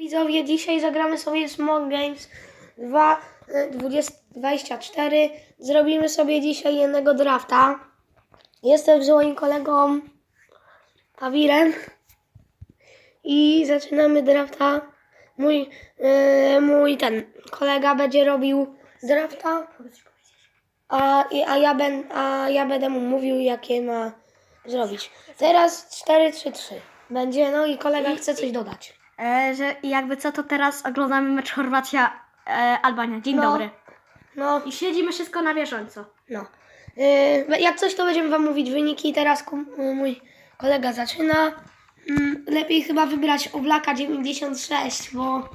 Widzowie, dzisiaj zagramy sobie Small Games 2, y, 20, 24. Zrobimy sobie dzisiaj jednego drafta. Jestem z moim kolegą Pawirem i zaczynamy drafta. Mój, y, mój ten kolega będzie robił drafta, a, a, ja ben, a ja będę mu mówił, jakie ma zrobić. Teraz 4-3-3 będzie, no i kolega chce coś dodać. E, że jakby co, to teraz oglądamy mecz Chorwacja-Albania. Dzień No. dobry. No, I śledzimy wszystko na bieżąco. No. Yy, jak coś, to będziemy Wam mówić wyniki. Teraz ku- mój kolega zaczyna. Mm, lepiej chyba wybrać Oblaka 96, bo.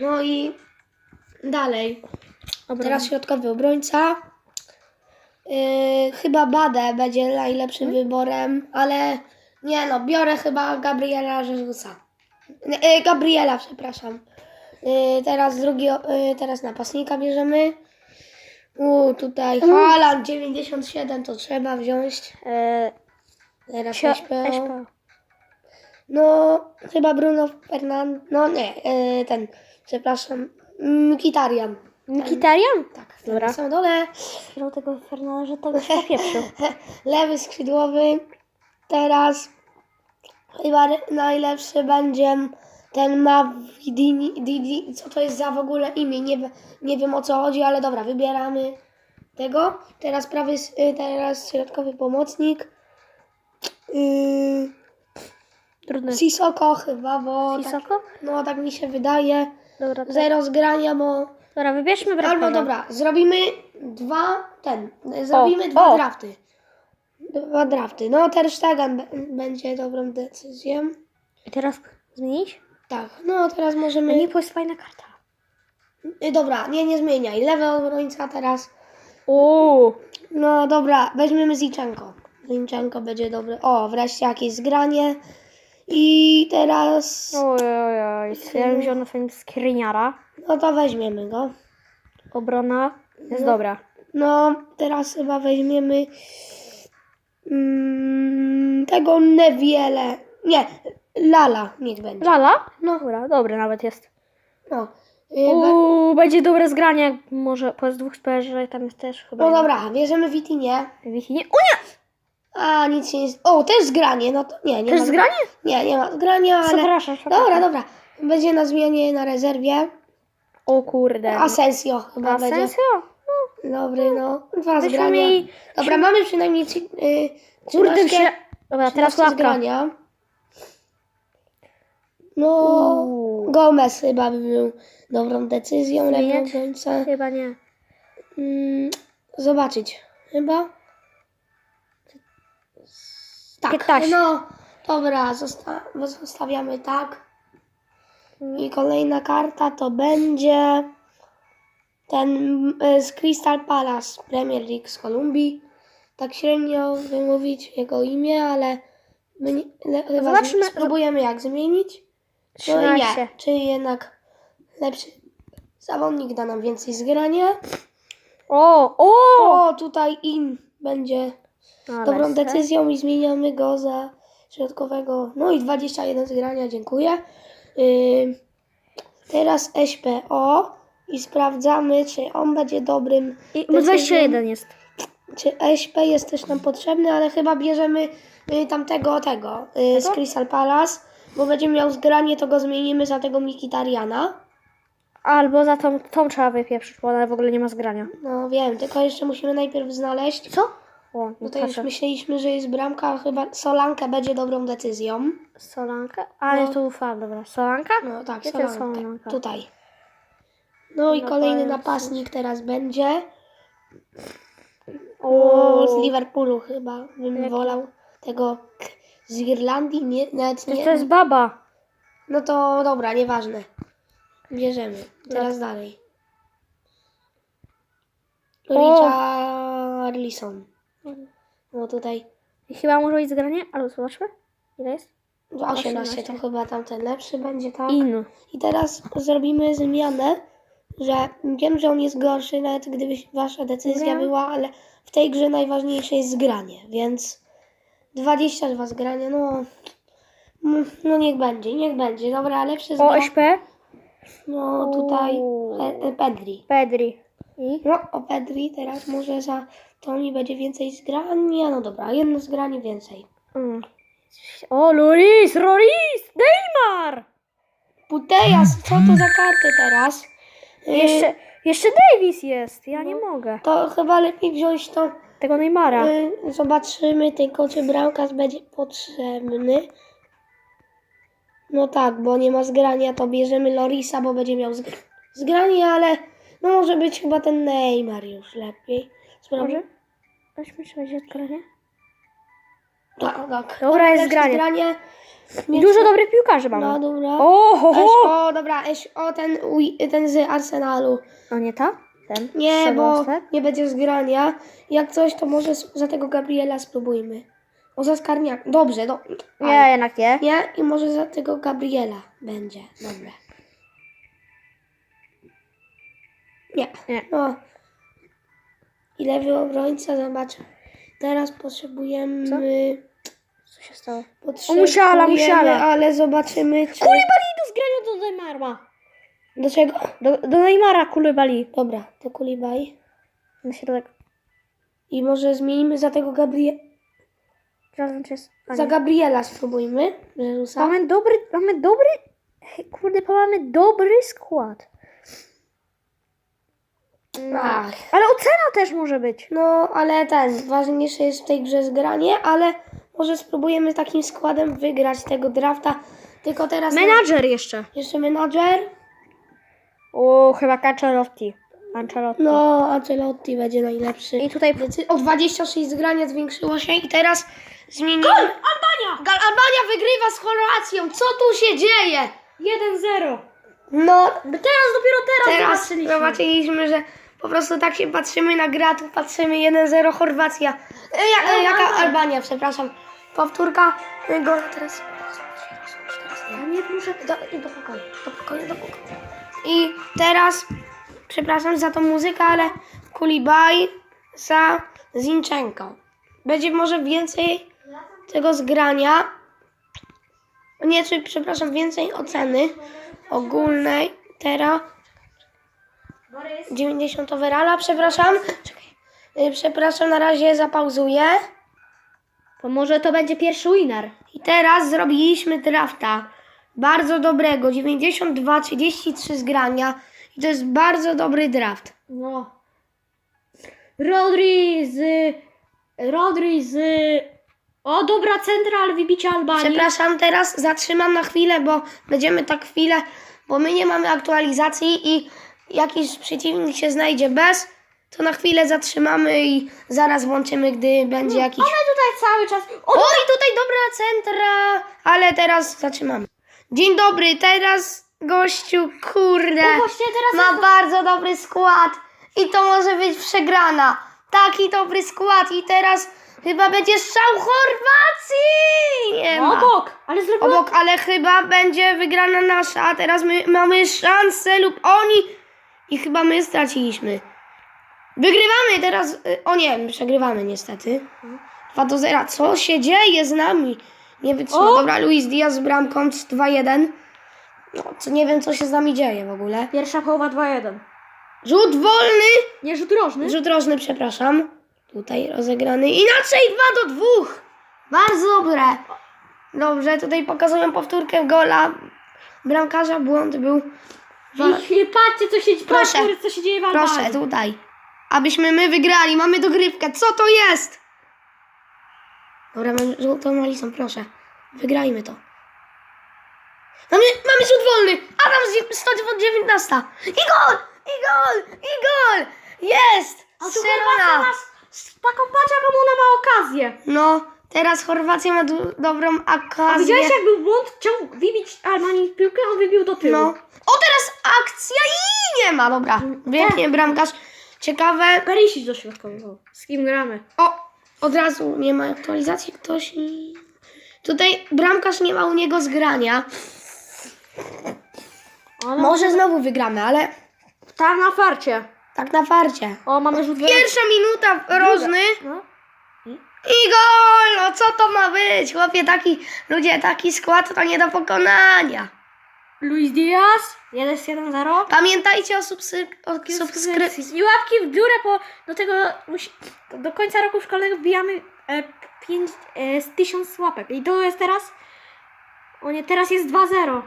No i dalej. Teraz środkowy obrońca. Yy, chyba Bade będzie najlepszym wyborem, ale nie no, biorę chyba Gabriela Jezusa. Yy, Gabriela, przepraszam. Yy, teraz drugi, yy, teraz napastnika bierzemy. U, tutaj Haaland 97 to trzeba wziąć. E, Teraz sio- SPO. SPO. No, chyba Bruno Fernand. No nie, yy, ten, przepraszam, Mkhitaryan. Mkhitaryan? Tak, Dobra. na samym dole. Grał tego Fernanda, że tego popieprzył. Lewy skrzydłowy. Teraz chyba najlepszy będzie ten Mavidini. Didi, co to jest za w ogóle imię? Nie, nie wiem o co chodzi, ale dobra, wybieramy tego. Teraz prawy, y, teraz środkowy pomocnik. Yy, Trudny. Sisoko chyba, bo tak, no tak mi się wydaje. Dobra, to... Zero zgrania, bo dobra, wybierzmy bramkarza. Albo dobra, zrobimy dwa, ten, zrobimy O, dwa o. drafty. Dwa drafty. No, Ter Stegen będzie dobrą decyzją. I teraz zmienić? Tak, no teraz No możemy... nie, bo jest fajna karta. Y, Dobra, nie, nie zmieniaj. Lewy obrońca teraz. Uuu. No dobra, weźmiemy Ziczenko. Ziczenko będzie dobry. O, wreszcie jakieś zgranie. I teraz... Oj, oj, oj. Ja bym wziął na twoim skriniara. No to weźmiemy go. Obrona jest No. dobra. No, teraz chyba weźmiemy mm, tego Newiele. Nie, Lala niech będzie. Lala? No, Dobra, dobry nawet jest. no. Y, Uuu, będzie dobre zgranie. Może po dwóch sperzy tam jest też chyba. No dobra, bierzemy Witinie. Wi-Fi nie. O nie! A, nic się nie... z- O, też zgranie, no to nie, nie Też ma... zgranie? Nie, nie ma zgrania, ale... Przepraszam, przepraszam. Dobra, dobra. Będzie na zmianie na rezerwie. O kurde. Asensio chyba będzie. Asensio? Dobry, no. Dwa Myśmy zgrania. Dobra, mamy przynajmniej trzy, y, Kurde, 13 się... Dobra, teraz 13 łapka. zgrania. No, Uuu. Gomez chyba by był dobrą decyzją, Zmieniać? obrońca. Chyba nie. Mm, zobaczyć. Chyba? Tak, 15. no. Dobra, zosta zostawiamy tak. I kolejna karta to będzie ten y, z Crystal Palace Premier League z Kolumbii. Tak średnio wymówić jego imię, ale my chyba z, spróbujemy jak zmienić. No i 13. nie, czy jednak lepszy zawodnik da nam więcej zgrania. O, o! O, tutaj in będzie Ale dobrą decyzją i zmieniamy go za środkowego. No i 21 zgrania, dziękuję. Yy, teraz SPO i sprawdzamy, czy on będzie dobrym. I, bo 21 jest. Czy SP jest też nam potrzebny, ale chyba bierzemy y, tamtego, tego, y, z Tego? Crystal Palace, bo będzie miał zgranie, to go zmienimy za tego Mikitariana. Albo za tą, tą trzeba wypieprzyć, bo ona w ogóle nie ma zgrania. No wiem, tylko jeszcze musimy najpierw znaleźć. Co? O, no Tutaj już myśleliśmy, że jest bramka, a chyba Solanka będzie dobrą decyzją. Solanka? Ale No. tu ufam, dobra. Solanka? No tak, to Solanka. Solanka? Tutaj. No i No kolejny jest- napastnik teraz będzie. O, z Liverpoolu chyba bym wolał tego k- z Irlandii, nie, nawet To, nie. to jest baba. No to dobra, nieważne. Bierzemy. Teraz dalej. Richarlison. No tutaj I chyba może być zgranie, ale zobaczmy. Ile jest? 18 to 18. chyba tamten lepszy będzie, tak? In. I teraz zrobimy zmianę, że wiem, że on jest gorszy, nawet gdyby wasza decyzja Wiem. była, ale w tej grze najważniejsze jest zgranie, więc 22 zgrania, no, no niech będzie, niech będzie. Dobra, lepszy O, zgra... SP? No tutaj. Pe- Pedri. Pedri. I? No, o Pedri teraz może za to mi będzie więcej zgrania. No dobra, jedno zgranie więcej. Mm. O, Loris, Loris, Neymar! Putejas, co to za karty teraz? Jeszcze, jeszcze Davis jest, ja nie mogę. To chyba lepiej wziąć to. Tego Neymara. Y, Zobaczymy tylko, czy bramkarz będzie potrzebny. No tak, bo nie ma zgrania, to bierzemy Lorisa, bo będzie miał zgr- zgranie, ale no może być chyba ten Neymar już lepiej. Sprawdzę. Może? Weźmy, czy będzie odgranie? Tak, tak. Dobra, jest zgranie. zgranie. I dużo dobrych piłkarzy No mamy. dobra. O, ho, Eś, ho. o, dobra, Eś, o ten, uj- ten z Arsenalu. O, nie ta? Ten? Nie, bo nie będzie zgrania. Jak coś, to może za tego Gabriela spróbujmy. O, za Skarniak. Dobrze, do... Nie, jednak nie. Nie, i może za tego Gabriela będzie. Dobre. Nie. Nie. No. I lewy obrońca, zobacz. Teraz potrzebujemy... Co się stało? Potrzebujemy, musiala, musiala. ale zobaczymy, czy... Kulibali do zgrania do Neymara. Do czego? Do, do Neymara Kulibali. Dobra, to Kulibaj. Na środek. I może zmienimy za tego Gabriela. Za. Gabriela spróbujmy. Jezusa. Mamy dobry, mamy dobry, kurde, mamy dobry skład. Ach. Ale ocena też może być. No, ale ten, ważniejsze jest w tej grze zgranie, ale może spróbujemy takim składem wygrać tego drafta. Tylko teraz Menadżer jeszcze. jeszcze menadżer. O, chyba Ancelotti. Ancelotti. No, Ancelotti będzie najlepszy. I tutaj O 26 zgrania zwiększyło się i teraz zmienimy. Gol! Albania! Gal Albania wygrywa z Chorwacją. Co tu się dzieje? 1-0. No, Teraz, dopiero teraz, teraz zobaczyliśmy. zobaczyliśmy, że po prostu tak się patrzymy na grę, a tu patrzymy 1-0 Chorwacja. E, ja, e, jaka. Albania, przepraszam. Powtórka. e, Gol teraz. Ja nie muszę... do, do pokoju, do pokoju, do pokoju. I teraz, przepraszam za tą muzykę, ale Kulibaj za Zinchenko. Będzie może więcej tego zgrania. Nie, czy przepraszam, więcej oceny ogólnej. Teraz 90 overalla, przepraszam. Czekaj. Y, Przepraszam, na razie zapauzuję. To może to będzie pierwszy winner. I teraz zrobiliśmy drafta. Bardzo dobrego. 92, 33 zgrania. I to jest bardzo dobry draft. No. Rodri z... Rodri z... O, dobra, central wybicia Albanii. Przepraszam, teraz zatrzymam na chwilę, bo będziemy tak chwilę, bo my nie mamy aktualizacji i jakiś przeciwnik się znajdzie bez, to na chwilę zatrzymamy i zaraz włączymy, gdy będzie jakiś... One tutaj cały czas... O, Oj, tutaj dobra centra, ale teraz zatrzymamy. Dzień dobry, teraz gościu, kurde, o właśnie teraz... ma bardzo dobry skład i to może być przegrana. Taki dobry skład i teraz chyba będzie strzał Chorwacji. Nie ma. Obok, ale zrobiła... Obok, ale chyba będzie wygrana nasza, a teraz my mamy szansę lub oni i chyba my straciliśmy. Wygrywamy teraz, y, o nie, przegrywamy niestety. 2 do 0, co się dzieje z nami? Nie wytrzyma. O! Dobra, Luis Diaz z bramką 2-1. No, co, nie wiem, co się z nami dzieje w ogóle. Pierwsza połowa 2-1. Rzut wolny! Nie, rzut rożny. Rzut rożny, przepraszam. Tutaj rozegrany. Inaczej 2 do 2. Bardzo dobre. Dobrze, tutaj pokazują powtórkę gola. Bramkarza błąd był. I patrzcie, co się, Proszę. patrzcie, co się dzieje w Albanii. Proszę, tutaj. Abyśmy my wygrali. Mamy dogrywkę. Co to jest? Dobra, mamy żółtą listą, proszę. Wygrajmy to. Mamy, mamy rzut wolny. Adam z 119. I gol! I gol! I gol! Jest! A tu! Chorwacja ma s- taką patrz, jaką ona ma okazję. No, teraz Chorwacja ma du- dobrą A okazję. widziałeś, jak był błąd? Chciał wybić Albanii piłkę, on wybił do tyłu. No. O, teraz akcja i nie ma, dobra. Biegnie bramkarz. Ciekawe. Perisic do środkowego. Z kim gramy? O, od razu nie ma aktualizacji. Ktoś. Tutaj bramkarz nie ma u niego zgrania. Ale Może znowu wygramy, ale Tam na farcie. tak na farcie. O, mamy rzut wolny. Pierwsza minuta rożny. No. I gol! No co to ma być? Chłopie, taki, ludzie, taki skład to nie do pokonania. Luis Diaz. Jest 1-0. Pamiętajcie o, subsy- o subskrypcji. I łapki w górę, bo do tego musi, do końca roku szkolnego wbijamy e, 5, e, z 1000 łapek. I to jest teraz. O nie, teraz jest 2-0.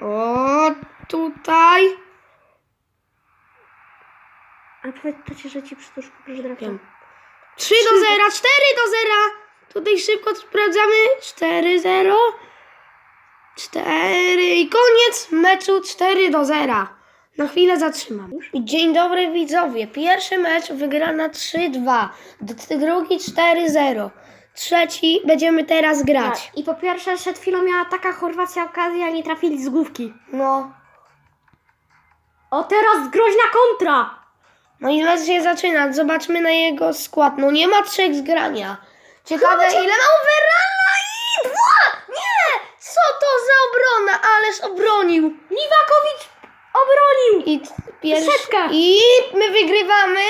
O, tutaj. Ale pamiętacie, że ci przytusz poproszę drafta. Wiem. 3 do 0, 4 do 0. Tutaj szybko sprawdzamy. 4 0. 4 i koniec meczu 4 do 0. Na chwilę zatrzymam. Dzień dobry widzowie. Pierwszy mecz wygrana 3-2. D- Drugi 4-0. Trzeci będziemy teraz grać. Tak. I po pierwsze, przed chwilą miała taka Chorwacja okazja, nie trafili z główki. No. O, teraz groźna kontra! No i mecz się zaczyna. Zobaczmy na jego skład. No nie ma trzech zgrania. Ciekawe ile ma Overalla i dwa! Co to za obrona? Ależ obronił. Niwakowicz obronił! I pierwszy. Setka. I my wygrywamy.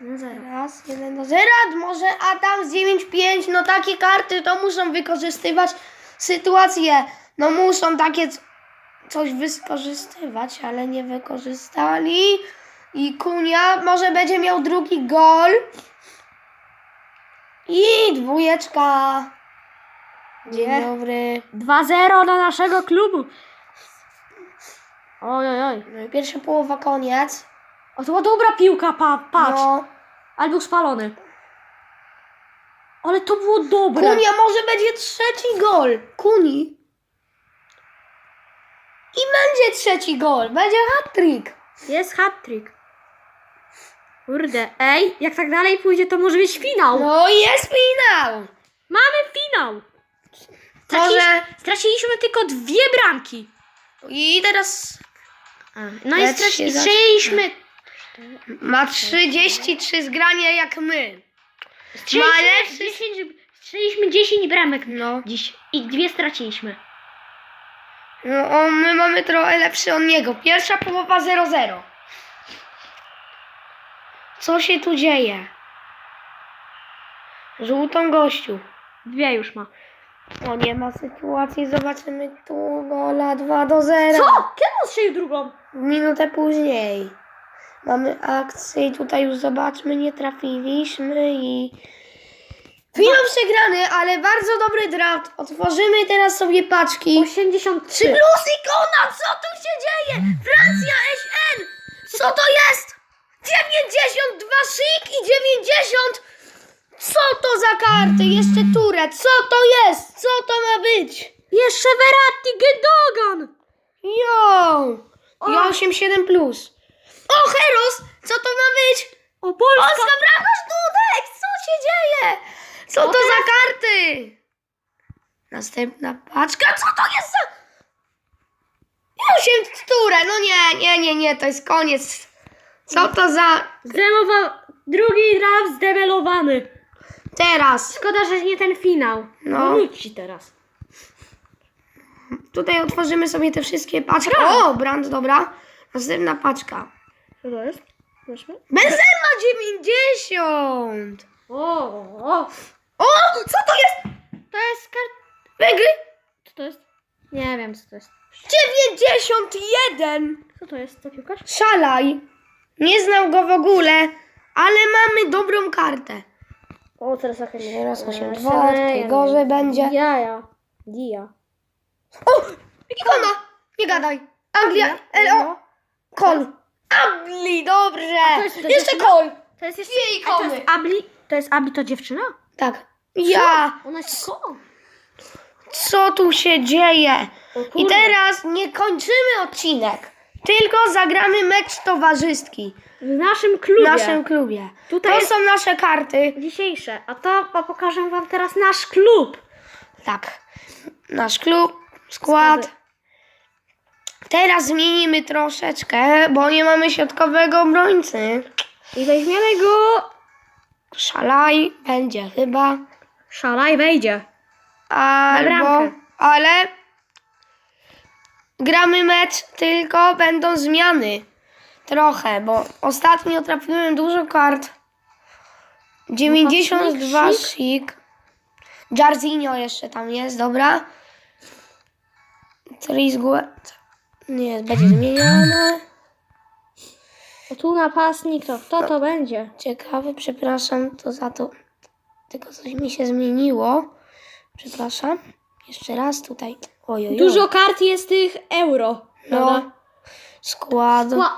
No zero. Raz, jeden do zera. Może Adam z 9-5. No takie karty to muszą wykorzystywać sytuacje. No muszą takie c- coś wykorzystywać, ale nie wykorzystali. I Kunia może będzie miał drugi gol. I dwójeczka. Dzień Nie. dobry. 2-0 dla naszego klubu. Oj, oj, oj. No i pierwsza połowa koniec. O, to była dobra piłka, pa, patrz. No. Ale był spalony. Ale to było dobre. Kunia może będzie trzeci gol. Kuni. I będzie trzeci gol. Będzie hat-trick. Jest hat-trick. Kurde, ej, jak tak dalej pójdzie, to może być finał. No i jest finał. Mamy finał. Może... Straciliśmy tylko dwie bramki. I teraz No i Lecz straci- się i zaczyna. strzeliliśmy, ma 33 zgrania jak my. strzeliliśmy, lepszy- 10, strzeliliśmy 10 bramek No. dziś i dwie straciliśmy. No o, my mamy trochę lepszy od niego. Pierwsza połowa 0-0. Co się tu dzieje? Żółtą gościu. Dwie już ma. O, nie ma sytuacji. Zobaczymy tu gola 2 do 0. Co? Kiedy strzelił drugą? Minutę później. Mamy akcję i tutaj już zobaczmy, nie trafiliśmy i... Finał przegrany, ale bardzo dobry draft. Otworzymy teraz sobie paczki. 83. 3 plus ikona, co tu się dzieje? Francja SN! Co to jest? 92 szyk i 90! Co to za karty? Jeszcze turę. Co to jest? Co to ma być? Jeszcze Verratti, Gedogan. Jo! O. I 87 plus. O, Heros! Co to ma być? O, Polska. Polska Dudek! Co się dzieje? Co to za karty? Następna paczka. Co to jest za... 8 turę. No nie, nie, nie, nie. To jest koniec. Co to za... Zdemował drugi draft zdebelowany. Teraz. Szkoda, że nie ten finał. No. Wróci teraz. Tutaj otworzymy sobie te wszystkie paczki. O, brand, dobra. Następna paczka. Co to jest? Weźmy. Benzema 90! O, o. O, co to jest? To jest kart... Wygry... Co to jest? Nie wiem, co to jest. 91! Co to jest za piłkarz? Szalaj. Nie znał go w ogóle, ale mamy dobrą kartę. O, teraz jakaś... Teraz 8-2, tutaj gorzej będzie. Jaja. Dia. O! Ikona! Nie gadaj. Anglia, LO, Kol. Abli, dobrze. to jest to Jeszcze dziewczyna? Kol. To jest jeszcze... Dwie A to ikony. jest Abli? To jest Abli to dziewczyna? Tak. Ja. Ona jest ko. Co tu się dzieje? I teraz nie kończymy odcinek, tylko zagramy mecz towarzyski W naszym w klubie. naszym klubie. Tutaj To są nasze karty. Dzisiejsze. A to a pokażę wam teraz nasz klub. Tak. Nasz klub, skład. Składy. Teraz zmienimy troszeczkę, bo nie mamy środkowego obrońcy. I weźmiemy go... Szalaj będzie chyba. Szalaj wejdzie. Albo, bramkę. ale gramy mecz, tylko będą zmiany. Trochę, bo ostatnio trafiłem dużo kart. 92 Napastnik, sik. Jarzinho jeszcze tam jest, dobra. Trisgue. Nie, będzie zmienione. O, tu napastnik, to kto to będzie? Ciekawe, przepraszam, to za to. Tylko coś mi się zmieniło. Przepraszam. Jeszcze raz tutaj. Dużo kart jest tych euro. No. Skład. Ła-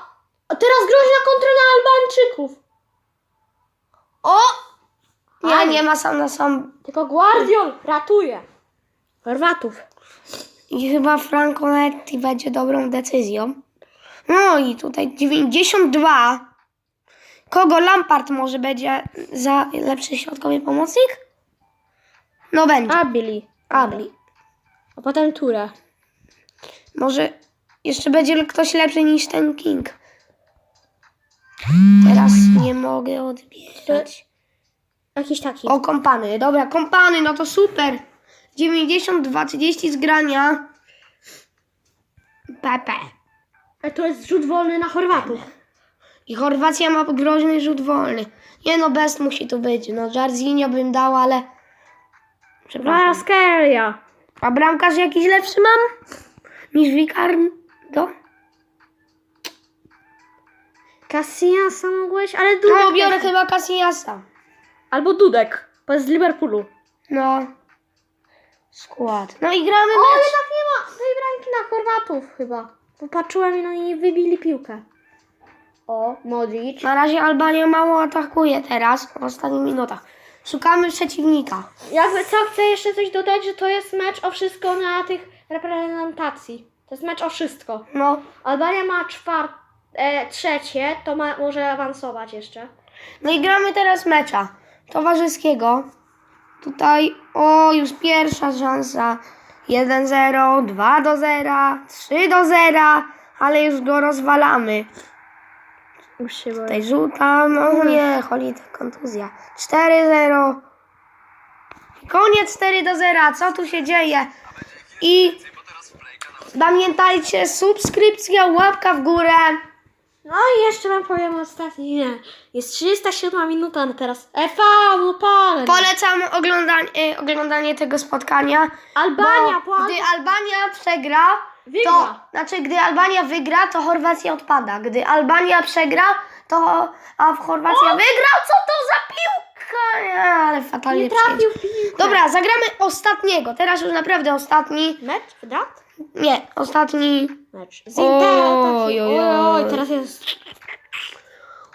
A teraz groźna kontra na Albańczyków. O! Nie, nie ma sam na sam. Tylko Guardiol ratuje. Chorwatów. I chyba Franconetti będzie dobrą decyzją. No i tutaj 92. Kogo Lampard może będzie za lepszy środkowy pomocnik? No będzie. Abili. Abli. A potem Tura. Może jeszcze będzie ktoś lepszy niż ten King. Teraz nie mogę odbierać. Jakiś taki. O, kompany. Dobra, kompany, no to super. 92, 30 zgrania. Pepe. A to jest rzut wolny na Chorwatów. I Chorwacja ma groźny rzut wolny. Nie no, best musi tu być. No, Jarzinho bym dał, ale... Przepraszam. Raskelia. A bramkarz jakiś lepszy mam? Niż Ricardo? Casillas mogłeś, ale Dudek. No, biorę chyba Casillasa. Albo Dudek, bo jest z Liverpoolu. No. Skład. No i gramy O, ale mecz. tak nie ma tej bramki na Chorwatów chyba. Popatrzyłem no i wybili piłkę. O, Modric. Na razie Albania mało atakuje teraz, w ostatnich minutach. Szukamy przeciwnika. Jakby co, chcę jeszcze coś dodać, że to jest mecz o wszystko na tych reprezentacji. To jest mecz o wszystko. No. Albania ma czwarte, e, trzecie, to ma, może awansować jeszcze. No i gramy teraz mecza towarzyskiego. Tutaj, o, już pierwsza szansa. 1-0, 2 do 0, 3 do 0, ale już go rozwalamy. Już się boję. Tutaj rzucam, no nie, cholita, kontuzja. 4-0. Koniec 4 do 0, co tu się dzieje? I pamiętajcie, subskrypcja, łapka w górę. No i jeszcze wam powiem ostatni, nie. Jest 37 minuta na teraz. No pan. Polecam oglądanie, oglądanie tego spotkania. Albania, bo gdy Albania przegra, Wygra. to znaczy gdy Albania wygra, to Chorwacja odpada. Gdy Albania przegra, to a Chorwacja wygra, co to za piłka? Nie, ale fatalnie Nie trafił w piłkę. Dobra, zagramy ostatniego. Teraz już naprawdę ostatni. Mecz? Wydat? Nie, ostatni. Mecz. Z Interem taki. Oj, Oj, oj, teraz jest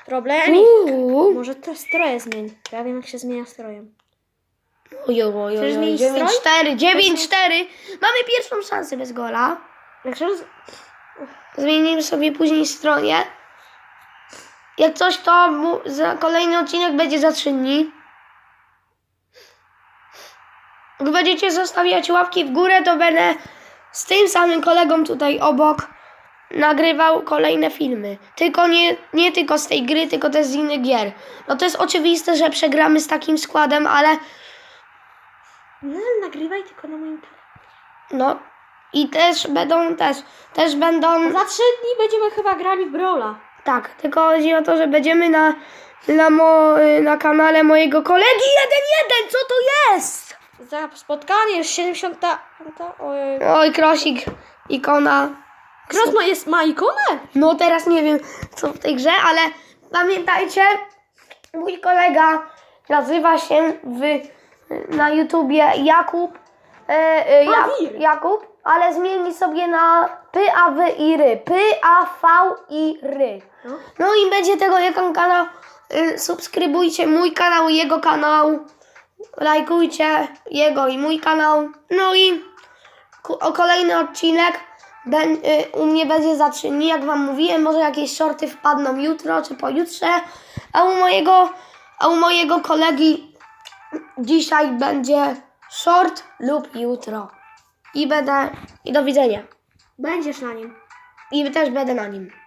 problem. Uuu. Może te stroje zmień. Ja wiem jak się zmienia strojem. Oj, oj, oj, Chcesz zmienić 9 strój? 4 9 4 Mamy pierwszą szansę bez gola. Zmienimy sobie później stronie. Jak coś, to kolejny odcinek będzie za 3 dni. Jak będziecie zostawiać łapki w górę, to będę z tym samym kolegą tutaj obok nagrywał kolejne filmy. Tylko nie, nie tylko z tej gry, tylko też z innych gier. No to jest oczywiste, że przegramy z takim składem, ale No, nagrywaj tylko na moim telefonie. no i też będą też, też będą Za trzy dni będziemy chyba grali w Brawla. Tak, tylko chodzi o to, że będziemy na, na, mo, na kanale mojego kolegi 1-1. Co to jest? Za spotkanie jest 70. piąta- Ojej. Oj, Krosik, ikona. Cross ma, jest, ma ikonę? No teraz nie wiem, co w tej grze, ale pamiętajcie, mój kolega nazywa się w, na YouTubie Jakub. E, e. Jakub, ale zmieni sobie na P, A, W i Ry. P, A, V i Ry. No. No i będzie tego jego kanał. Y, subskrybujcie mój kanał i jego kanał. Lajkujcie jego i mój kanał. No i o kolejny odcinek ben, y, u mnie będzie za dni, jak wam mówiłem. Może jakieś shorty wpadną jutro czy pojutrze. A u mojego, a u mojego kolegi dzisiaj będzie short lub jutro. I będę. I do widzenia. Będziesz na nim. I też będę na nim.